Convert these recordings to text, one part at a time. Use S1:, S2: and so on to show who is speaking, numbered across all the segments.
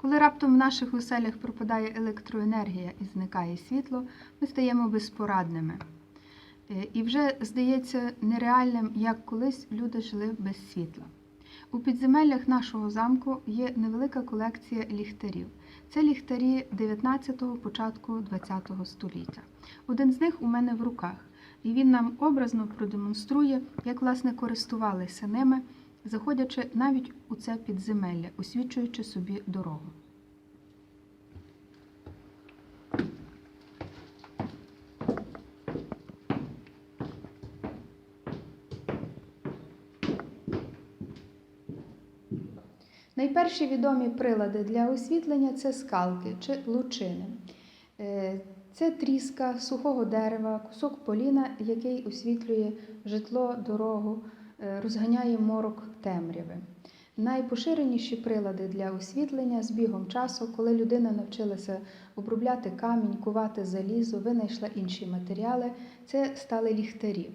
S1: Коли раптом в наших оселях пропадає електроенергія і зникає світло, ми стаємо безпорадними. Е, І вже здається нереальним, як колись люди жили без світла. У підземеллях нашого замку є невелика колекція ліхтарів. Це ліхтарі 19-го, початку 20-го століття. Один з них у мене в руках, і він нам образно продемонструє, як власне користувалися ними, заходячи навіть у це підземелля, освічуючи собі дорогу. Найперші відомі прилади для освітлення це скалки чи лучини. Е, Це тріска сухого дерева, кусок поліна, який освітлює житло, дорогу, е, розганяє морок темряви. Найпоширеніші прилади для освітлення з бігом часу, коли людина навчилася обробляти камінь, кувати залізо, винайшла інші матеріали, це стали ліхтарі.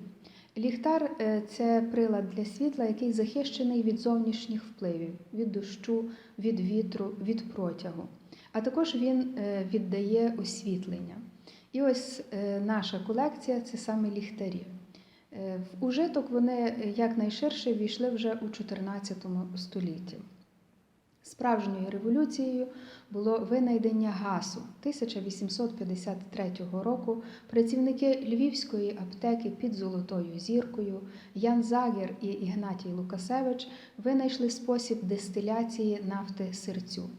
S1: Ліхтар е, це прилад для світла, який захищений від зовнішніх впливів, від дощу, від вітру, від протягу. А також він е, віддає освітлення. І ось е, наша колекція це саме ліхтарі. В ужиток вони якнайширше війшли вже у 14 столітті. Справжньою революцією було винайдення гасу 1853 року. Працівники Львівської аптеки під Золотою зіркою Ян Загер і Ігнатій Лукасевич винайшли спосіб дистиляції нафти сирцю.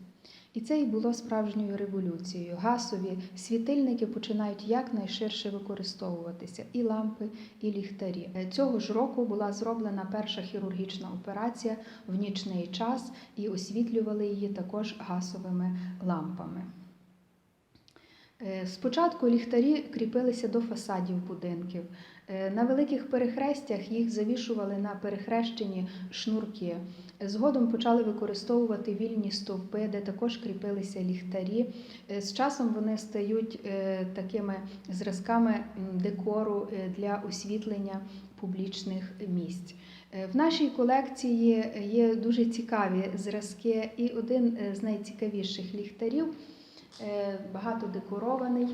S1: І це і було справжньою революцією. Гасові світильники починають якнайширше використовуватися і лампи, і ліхтарі. Цього ж року була зроблена перша хірургічна операція в нічний час і освітлювали її також гасовими лампами. Е, Спочатку ліхтарі кріпилися до фасадів будинків. Е, На великих перехрестях їх завішували на перехрещені шнурки. Згодом почали використовувати вільні стовпи, де також кріпилися ліхтарі. Е, З часом вони стають такими зразками декору для освітлення публічних місць. В нашій колекції є дуже цікаві зразки, і один з найцікавіших ліхтарів багато декорований,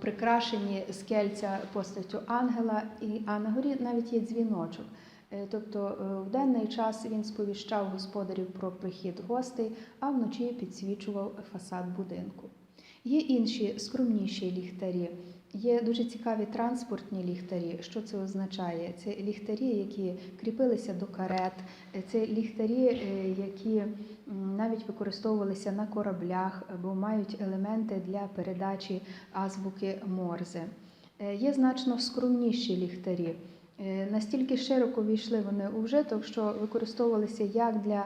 S1: прикрашені скельця постаттю ангела, і, а на горі навіть є дзвіночок. Е, Тобто е, в денний час він сповіщав господарів про прихід гостей, а вночі підсвічував фасад будинку. Є інші скромніші ліхтарі. Є дуже цікаві транспортні ліхтарі. Що це означає? Це ліхтарі, які кріпилися до карет, це ліхтарі, е, які навіть використовувалися на кораблях або мають елементи для передачі азбуки Морзе. Е, Є значно скромніші ліхтарі. Е, Настільки широко війшли вони у вжиток, що використовувалися як для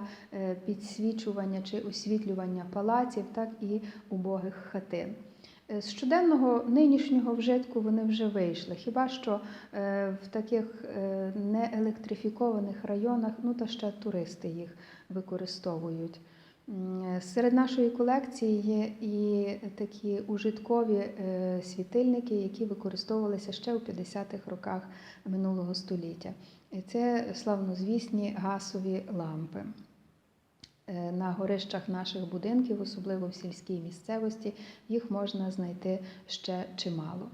S1: підсвічування чи освітлювання палаців, так і убогих хатин. Е, З щоденного нинішнього вжитку вони вже вийшли. Хіба що е, в таких е, неелектрифікованих районах, ну та ще туристи їх використовують. Серед нашої колекції є і такі ужиткові світильники, які використовувалися ще у 50-х роках минулого століття. Це славнозвісні гасові лампи. Е, На горищах наших будинків, особливо в сільській місцевості, їх можна знайти ще чимало.